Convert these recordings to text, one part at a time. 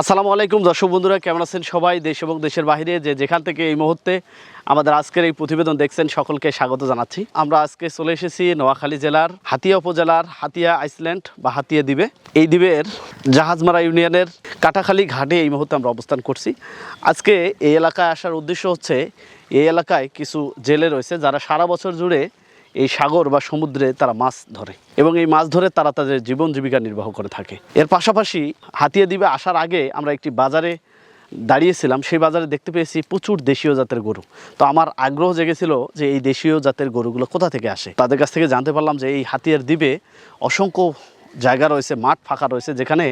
আসসালামু আলাইকুম, দর্শক বন্ধুরা, কেমন আছেন সবাই? দেশ এবং দেশের বাইরে যে যেখান থেকে এই মুহূর্তে আমাদের আজকের এই প্রতিবেদন দেখছেন, সকলকে স্বাগত জানাচ্ছি। আমরা আজকে চলে এসেছি নোয়াখালী জেলার হাতিয়া উপজেলার হাতিয়া, আইসল্যান্ড বা হাতিয়া দ্বীপে। এই দ্বীপের জাহাজমারা ইউনিয়নের কাটাখালী ঘাটে এই মুহূর্তে আমরা অবস্থান করছি। আজকে এই এলাকায় আসার উদ্দেশ্য হচ্ছে, এই এলাকায় কিছু জেলে রয়েছে যারা সারা বছর জুড়ে এই সাগর বা সমুদ্রে তারা মাছ ধরে এবং এই মাছ ধরে তারা তাদের জীবন জীবিকা নির্বাহ করে থাকে। এর পাশাপাশি হাতিয়া দ্বীপে আসার আগে আমরা একটি বাজারে দাঁড়িয়েছিলাম। সেই বাজারে দেখতে পেয়েছি প্রচুর দেশীয় জাতের গরু। তো আমার আগ্রহ জেগেছিল যে এই দেশীয় জাতের গরুগুলো কোথা থেকে আসে। তাদের কাছ থেকে জানতে পারলাম যে এই হাতিয়ার দ্বীপে অসংখ্য জায়গা রয়েছে, মাঠ ফাঁকা রয়েছে, যেখানে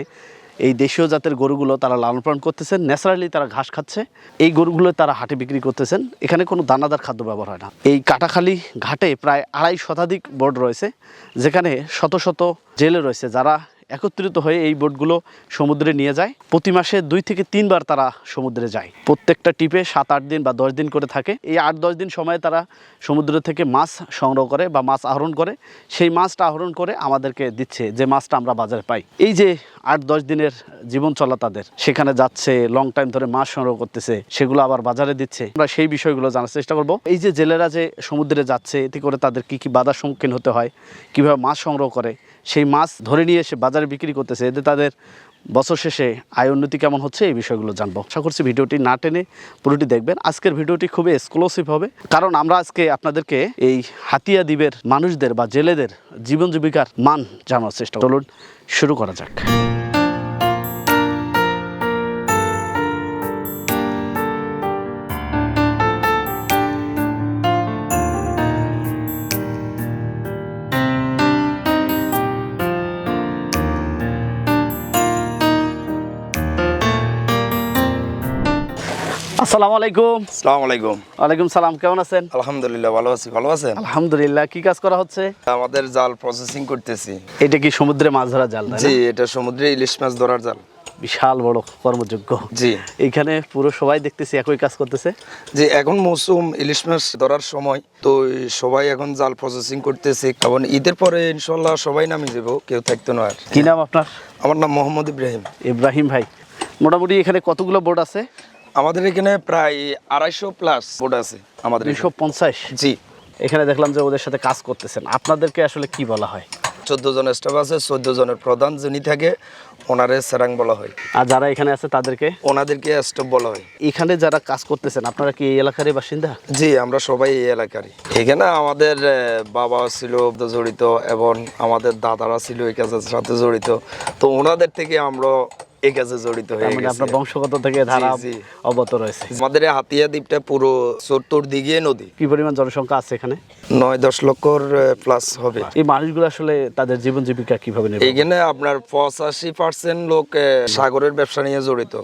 এই দেশীয় জাতের গরুগুলো তারা লালন পালন করতেছেন। ন্যাচারালি তারা ঘাস খাচ্ছে। এই গরুগুলো তারা হাটে বিক্রি করতেছেন। এখানে কোনো দানাদার খাদ্য ব্যবহার হয় না। এই কাটাখালী ঘাটে প্রায় আড়াই শতাধিক বোর্ড রয়েছে, যেখানে শত শত জেলে রয়েছে, যারা একত্রিত হয়ে এই বোটগুলো সমুদ্রে নিয়ে যায়। প্রতি মাসে দুই থেকে তিনবার তারা সমুদ্রে যায়। প্রত্যেকটা টিপে সাত, আট দিন বা দশ দিন করে থাকে। এই আট, দশ দিন সময়ে তারা সমুদ্র থেকে মাছ সংগ্রহ করে বা মাছ আহরণ করে। সেই মাছটা আহরণ করে আমাদেরকে দিচ্ছে, যে মাছটা আমরা বাজারে পাই। এই যে আট, দশ দিনের জীবন চলা তাদের, সেখানে যাচ্ছে লং টাইম ধরে মাছ সংগ্রহ করতেছে, সেগুলো আবার বাজারে দিচ্ছে। আমরা সেই বিষয়গুলো জানার চেষ্টা করব। এই যে জেলেরা যে সমুদ্রে যাচ্ছে, এতে করে তাদের কি কি বাধার সম্মুখীন হতে হয়, কীভাবে মাছ সংগ্রহ করে সেই মাছ ধরে নিয়ে এসে বাজারে বিক্রি করতেছে। এতে তাদের বছর শেষে আয় উন্নতি কেমন হচ্ছে এই বিষয়গুলো জানব। আশা করছি ভিডিওটি না টেনে পুরোটি দেখবেন। আজকের ভিডিওটি খুবই এক্সক্লুসিভ হবে। কারণ আমরা আজকে আপনাদেরকে এই হাতিয়া দ্বীপের মানুষদের বা জেলেদের জীবন জীবিকার মান জানার চেষ্টা। চলুন শুরু করা যাক। আসসালামু আলাইকুম। আসসালামু আলাইকুম। ওয়ালাইকুম সালাম কেমন আছেন? আলহামদুলিল্লাহ ভালো আছি ভালো আছেন? আলহামদুলিল্লাহ কি কাজ করা হচ্ছে? আমাদের জাল প্রসেসিং করতেছি। এটা কি সমুদ্রে মাছ ধরা জাল জি এটা সমুদ্রে ইলিশ মাছ ধরার জাল। বিশাল বড় কর্মযোগ্য। জি। এইখানে পুরো সবাই দেখতেছি একই কাজ করতেছে। জি এখন মৌসুম ইলিশ মাছ ধরার সময় তো সবাই এখন জাল প্রসেসিং করতেছে। কারণ ঈদের পরে ইনশাল্লাহ সবাই নামে যাব কেউ থাকতো না আর। কি নাম আপনার? আমার নাম মোহাম্মদ ইব্রাহিম। ইব্রাহিম ভাই মোটামুটি এখানে কতগুলো বোর্ড আছে? আমাদের এখানে প্রায় আড়াইশো প্লাস বোর্ড আছে আমাদের দুইশো পঞ্চাশ? জি। এখানে দেখলাম যে ওদের সাথে কাজ করতেছেন। আপনাদেরকে আসলে কি বলা হয়? চোদ্দ জন স্টাফ আছে চোদ্দ জনের প্রধান যিনি থাকে ওনারে সেরাং বলা হয়। আর যারা এখানে আছে তাদেরকে? ওনাদেরকে স্টাফ বলা হয়। এখানে যারা কাজ করতেছেন আপনারা কি এই এলাকারই বাসিন্দা? জি আমরা সবাই এই এলাকারই। এখানে আমাদের বাবা ছিল জড়িত এবং আমাদের দাদারা ছিল এই কাজের সাথে জড়িত। তো ওনাদের থেকে আমরা এই কাজে জড়িত হয়ে মানে আপনার বংশগত থেকে ধারা অবত রয়েছে। আমাদের হাতিয়া দ্বীপটা পুরো চত্বর দিকে নদী। কি পরিমাণ জনসংখ্যা আছে এখানে? নয় দশ লক্ষর প্লাস হবে। এই মানুষগুলো আসলে তাদের জীবন জীবিকা কীভাবে নেবে এখানে আপনার পঁচাশি পার্সেন্ট লোক সাগরের ব্যবসা নিয়ে জড়িত।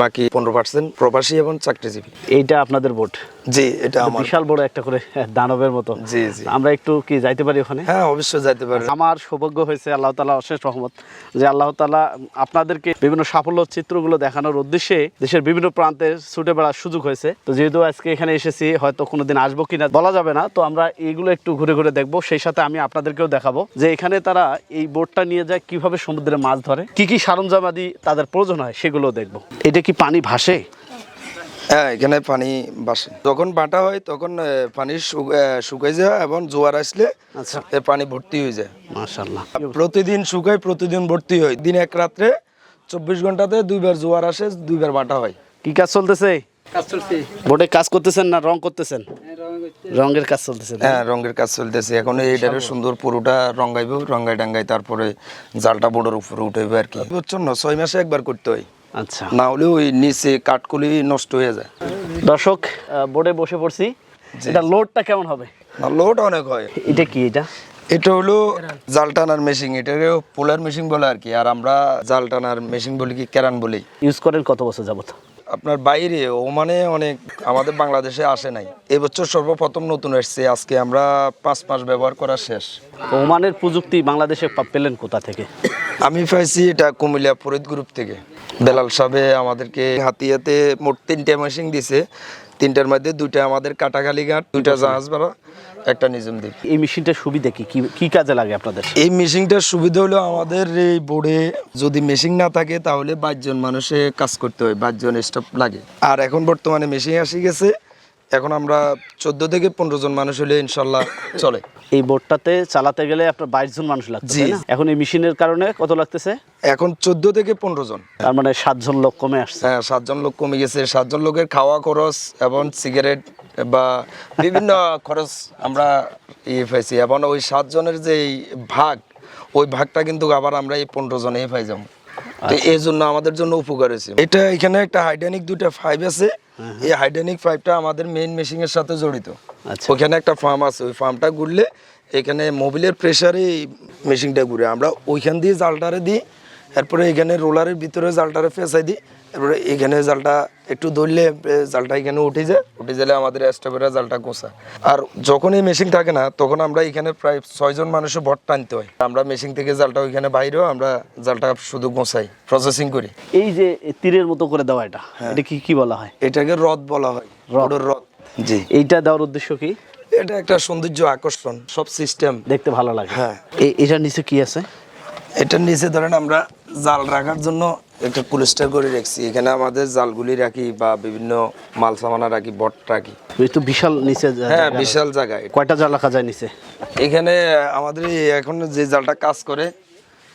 বাকি পনেরো পার্সেন্ট প্রবাসী এবং চাকরিজীবী। এইটা আপনাদের বোট? জি এটা আমার। বিশাল বড় একটা করে দানবের মতো। জি জি। আমরা একটু কি যাইতে পারি ওখানে? হ্যাঁ অবশ্যই যাইতে পারে আমার সৌভাগ্য হয়েছে আল্লাহ তালা অশেষ রহমত যে আল্লাহ তালা আপনাদেরকে বিভিন্ন সাফল্য চিত্রগুলো দেখানোর উদ্দেশ্যে দেশের বিভিন্ন প্রান্তে ছুটে বেড়ার সুযোগ হয়েছে। তো যেহেতু আজকে এখানে এসেছি হয়তো কোনোদিন আসব কিনা বলা যাবে না। তো আমরা এইগুলো একটু ঘুরে ঘুরে দেখব। সেই সাথে আমি আপনাদেরকেও দেখাবো যে এখানে তারা এই বোটটা নিয়ে যায় কীভাবে সমুদ্রে মাছ ধরে কি কি সরঞ্জামাদি তাদের প্রয়োজন হয় সেগুলো দেখব। এটা কি পানি ভাসে? হ্যাঁ এখানে পানি বাসে যখন বাটা হয় তখন পানি শুকাই যায় এবং জোয়ার আসলে আচ্ছা। পানি ভর্তি হয়ে যায়। মাশাল্লাহ প্রতিদিন শুকায় প্রতিদিন ভর্তি হয়। দিন এক রাত্রে চব্বিশ ঘন্টাতে দুইবার জোয়ার আসে দুইবার বাটা হয়। কি কাজ চলতেছে? বোটে কাজ করতেছেন না রং করতেছেন? রঙের কাজ চলতেছে হ্যাঁ রঙের কাজ চলতেছে। এখন এইটারে সুন্দর পুরোটা রঙাইব রঙাই ডাঙ্গাই তারপরে জালটা বোর্ডের উপরে উঠাইবে আর কি। না? ছয় মাসে একবার করতে হয়। আচ্ছা। না হলে ওই নিচে কাঠকুলি নষ্ট হয়ে যায়। দর্শক বোর্ডে বসে পড়ছি। এটা লোডটা কেমন হবে? লোড অনেক হয়। এটা কি এটা? এটা হলো জাল টানার মেশিন। এটাকে পোলার মেশিন বলে আর কি। আর আমরা জাল টানার মেশিন বলি কি কেরান বলি। ইউজ করেন কত বছর যাবত? আপনার বাইরে ওমানে অনেক আমাদের বাংলাদেশে আসে নাই। এবছর সর্বপ্রথম নতুন এসছে। আজকে আমরা পাঁচ মাস ব্যবহার করা শেষ। ওমানের প্রযুক্তি বাংলাদেশে পেলেন কোথা থেকে? আমি পাইছি এটা কুমিল্লা ফরিদ গ্রুপ থেকে। বেলাল সাহেবে আমাদেরকে হাতিয়াতে মোট তিনটে মেশিন দিছে। তিনটার মধ্যে দুইটা আমাদের কাটাখালি ঘাট দুইটা জাহাজ ভাড়া একটা নিজম দ্বীপ এই মেশিনটার সুবিধা কি? কি- কি কাজে লাগে আপনাদের? এই মেশিনটার সুবিধা হলো আমাদের এই বোর্ডে যদি মেশিন না থাকে তাহলে বাইশজন মানুষে কাজ করতে হয় বাইশজন স্টাফ লাগে। আর এখন বর্তমানে মেশিন আসি গেছে এখন আমরা চোদ্দ থেকে পনেরো জন মানুষ হলে ইনশাল্লাহ চলে। এই বোটটাতে চালাতে গেলে আপনার বাইশ জন মানুষ লাগছে জি। এখন এই মেশিনের কারণে কত লাগতেছে? এখন চোদ্দ থেকে পনেরো জন। তার মানে সাতজন লোক কমে আসছে। হ্যাঁ সাতজন লোক কমে গেছে। সাতজন লোকের খাওয়া খরচ এবং সিগারেট বা বিভিন্ন খরচ আমরা ইয়ে পাইছি। এবং ওই সাতজনের যে এই ভাগ ওই ভাগটা কিন্তু আবার আমরা এই পনেরো জনেই পাই যাব। এই জন্য আমাদের জন্য উপকার হয়েছে। এটা এখানে একটা হাইড্রানিক দুটা ফাইভ আছে। এই হাইড্রানিক ফাইভটা আমাদের মেইন মেশিং এর সাথে জড়িত। আচ্ছা। ওখানে একটা ফার্ম আছে ওই ফার্মটা ঘুরলে এখানে মোবিলের প্রেসারে এই মেশিনটা ঘুরে। আমরা ওইখান দিয়ে জালটারে দিই এরপরে এখানে রোলারের ভিতরে জালটারে ফেসাই দিই এরপরে এখানে জালটা একটু ধরলে জালটা এখানে উঠে যায়। উঠে গেলে আমাদের স্টাফেরা জালটা গোসা আর যখন এই মেশিন থাকে না তখন আমরা এখানে প্রায় ছয়জন মানুষের ভট টানতে হয়। আমরা মেশিন থেকে জালটা ওইখানে বাইরেও আমরা জালটা শুধু গোসাই প্রসেসিং করি। এই যে তীরের মতো করে দেওয়া এটা এটা কি কি বলা হয়? এটাকে রথ বলা হয়। রথ। রথ। জি। এইটা দেওয়ার উদ্দেশ্য কি? এটা একটা সৌন্দর্য আকর্ষণ সব সিস্টেম দেখতে ভালো লাগে। হ্যাঁ। এটার নিচে কি আছে? এটার নিচে ধরেন আমরা জাল রাখার জন্য একটা কুলেস্টার করে রাখছি। এখানে আমাদের জালগুলি রাখি বা বিভিন্ন মাল সামানা রাখি বট রাখি। তো বিশাল নিচে হ্যাঁ বিশাল জায়গায়। কয়টা জাল রাখা যায় নিচে? এখানে আমাদের এখন যে জালটা কাজ করে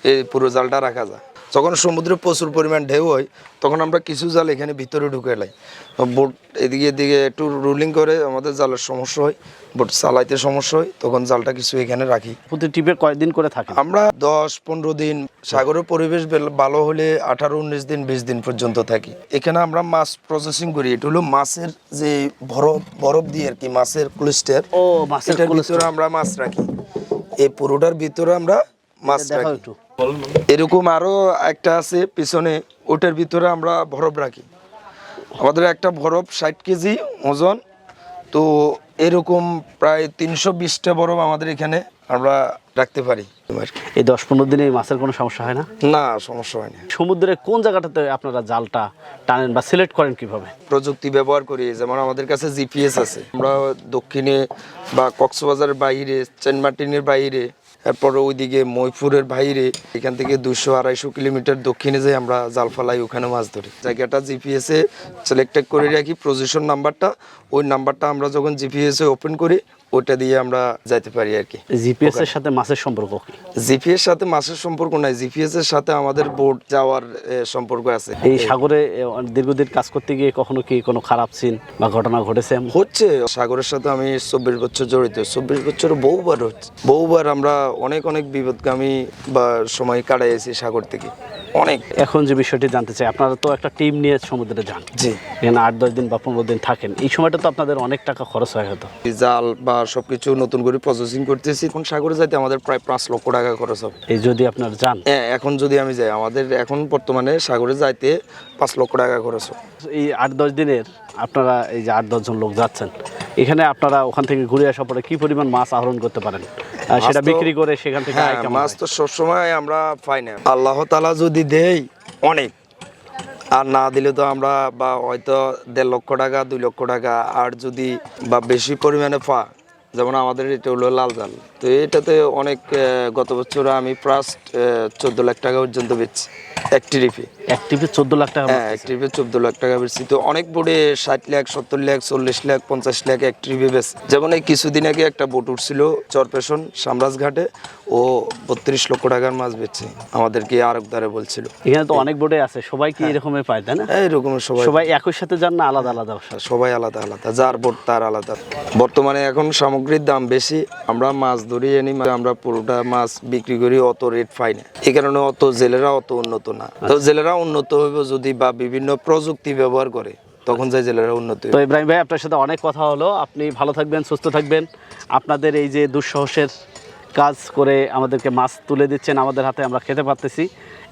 এই পুরো জালটা রাখা যায়। যখন সমুদ্রে প্রচুর পরিমাণ ঢেউ হয় তখন আমরা কিছু জাল এখানে ভিতরে ঢুকে লাই। বোট এদিকে এদিকে একটু রুলিং করে আমাদের জালের সমস্যা হয় বোট চালাইতে সমস্যা হয় তখন জালটা কিছু এখানে রাখি। প্রতি টিপে কয়দিন করে থাকে। আমরা দশ পনেরো দিন সাগরের পরিবেশ ভালো হলে আঠারো উনিশ দিন বিশ দিন পর্যন্ত থাকি। এখানে আমরা মাছ প্রসেসিং করি। এটা হলো মাছের যে বরফ বরফ দিয়ে আর কি মাছের ক্লিস্টার ও মাছের ভিতরে আমরা মাছ রাখি। এই পুরোটার ভিতরে আমরা মাছ রাখি। এরকম আরও একটা আছে পিছনে ওটার ভিতরে আমরা বরফ রাখি। আমাদের একটা বরফ ষাট কেজি ওজন তো এরকম প্রায় তিনশো বিশটা বরফ আমাদের এখানে আমরা রাখতে পারি। এই দশ পনেরো দিনে মাছের কোনো সমস্যা হয় না? না সমস্যা হয় না। সমুদ্রের কোন জায়গাটাতে আপনারা জালটা টানেন বা সিলেক্ট করেন কীভাবে? প্রযুক্তি ব্যবহার করি যেমন আমাদের কাছে জিপিএস আছে। আমরা দক্ষিণে বা কক্সবাজারের বাইরে চেনমার্টিনের বাইরে এরপর ওইদিকে মৈপুরের বাইরে, এখান থেকে দুশো আড়াইশো কিলোমিটার দক্ষিণে যাই আমরা জাল ফালাই ওখানে মাছ ধরি। জায়গাটা জিপিএস সিলেক্টেড করে রাখি প্রজেশন নাম্বারটা ওই নাম্বারটা আমরা যখন জিপিএস ওপেন করি ওইটা দিয়ে আমরা যাইতে পারি আর কি। জিপিএস এর সাথে মাছের সম্পর্ক কি? জিপিএস সাথে মাছের সম্পর্ক নাই জিপিএস এর সাথে আমাদের বোট যাওয়ার সম্পর্ক আছে। এই সাগরে দীর্ঘদিন কাজ করতে গিয়ে কখনো কি কোনো খারাপ সিন বা ঘটনা ঘটেছে? হচ্ছে সাগরের সাথে আমি চব্বিশ বছর জড়িত। চব্বিশ বছর বহুবার হচ্ছে। বহুবার আমরা অনেক অনেক বিপদগামী বা সময় কাটাইছি সাগর থেকে। অনেক। এখন যে বিষয়টি জানতে চাই আপনারা তো একটা টিম নিয়ে সমুদ্রে যান। জি। এখানে আট দশ দিন বা পনেরো দিন থাকেন। এই সময়টা তো আপনাদের অনেক টাকা খরচ হয়ে যেত জাল বা সবকিছু নতুন করে প্রসেসিং করতেছি। এখন সাগরে যাইতে আমাদের প্রায় পাঁচ লক্ষ টাকা খরচ হবে। এই যদি আপনার যান। হ্যাঁ এখন যদি আমি যাই আমাদের এখন বর্তমানে সাগরে যাইতে পাঁচ লক্ষ টাকা খরচ হবে। এই আট দশ দিনের আপনারা এই যে আট দশজন লোক যাচ্ছেন এখানে আপনারা ওখান থেকে ঘুরে আসার পরে কি পরিমাণ মাছ আহরণ করতে পারেন? সেটা বিক্রি করে সেখান থেকে হ্যাঁ মাছ তো সবসময় আমরা পাই না। আল্লাহ তালা যদি দেই অনেক। আর না দিলে তো আমরা বা হয়তো দেড় লক্ষ টাকা দুই লক্ষ টাকা আর যদি বা বেশি পরিমাণে পা যেমন আমাদের এটা হলো লাল জাল। তো এটাতে অনেক গত বছর আমি প্রায় চোদ্দ লাখ টাকা পর্যন্ত বেচছি এক ট্রিপে এক টিপে চোদ্দ লাখ টাকা হ্যাঁ এক ট্রিপে চোদ্দ লাখ টাকা বেচছি। তো অনেক বোর্ডে ষাট লাখ সত্তর লাখ চল্লিশ লাখ পঞ্চাশ লাখ এক ট্রিপে বেচছি যেমন এই কিছুদিন আগে একটা বোট উঠছিল চরপেশন সামরাজ ও বত্রিশ লক্ষ টাকার মাছ বেচছে আমাদেরকে আরকদারে বলছিল। এখানে তো অনেক বোর্ডে আছে সবাই কি এরকমই পায় তাই না? এইরকম সবাই সবাই একই সাথে যান না আলাদা আলাদা সবাই আলাদা আলাদা। যার বোট তার আলাদা। বর্তমানে এখন সামগ্রীর দাম বেশি আমরা মাছ ধরি আনি আমরা পুরোটা মাছ বিক্রি করি অত রেট পাই না। এই কারণে অত জেলেরা অত উন্নত না। তো জেলেরা উন্নত হইব যদি বা বিভিন্ন প্রযুক্তি ব্যবহার করে তখন যাই জেলেরা উন্নত তো ইব্রাহিম ভাই আপনার সাথে অনেক কথা হলো। আপনি ভালো থাকবেন সুস্থ থাকবেন। আপনাদের এই যে দুঃসাহসের কাজ করে আমাদেরকে মাছ তুলে দিচ্ছেন আমাদের হাতে আমরা খেতে পারতেছি।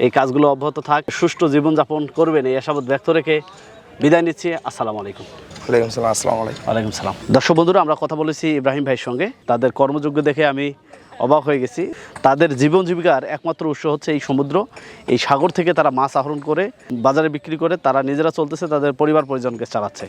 এই কাজগুলো অব্যাহত থাক। সুষ্ঠু জীবনযাপন করবেন এই আশাবাদ ব্যক্ত রেখে বিদায় নিচ্ছি। আসসালামু আলাইকুম। ওয়ালাইকুম সালাম আসসালামু আলাইকুম। ওয়ালাইকুম সালাম। দর্শক বন্ধুরা আমরা কথা বলেছি ইব্রাহিম ভাইয়ের সঙ্গে। তাদের কর্মযোগ্য দেখে আমি অবাক হয়ে গেছি। তাদের জীবন জীবিকার একমাত্র উৎস হচ্ছে এই সমুদ্র। এই সাগর থেকে তারা মাছ আহরণ করে, বাজারে বিক্রি করে, তারা নিজেরা চলতেছে, তাদের পরিবার পরিজনকে চালাচ্ছে।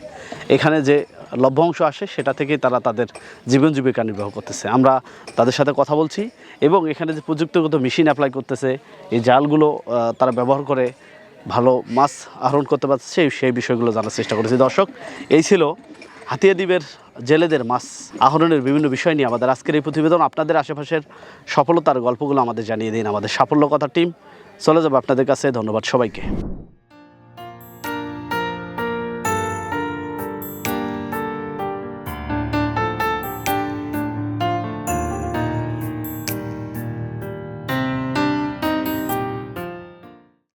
এখানে যে লভ্যাংশ আসে, সেটা থেকেই তারা তাদের জীবন জীবিকা নির্বাহ করতেছে। আমরা তাদের সাথে কথা বলছি এবং এখানে যে প্রযুক্তিগত মেশিন অ্যাপ্লাই করতেছে, এই জালগুলো তারা ব্যবহার করে ভালো মাছ আহরণ করতে পারছে সেই- সেই বিষয়গুলো জানার চেষ্টা করেছি। দর্শক, এই ছিল হাতিয়া দ্বীপের জেলেদের মাছ আহরণের বিভিন্ন বিষয় নিয়ে আমাদের আজকের এই প্রতিবেদন। আপনাদের আশেপাশের সফলতার গল্পগুলো আমাদের জানিয়ে দিন, আমাদের সাফল্য কথা টিম চলে যাবে আপনাদের কাছে। ধন্যবাদ সবাইকে।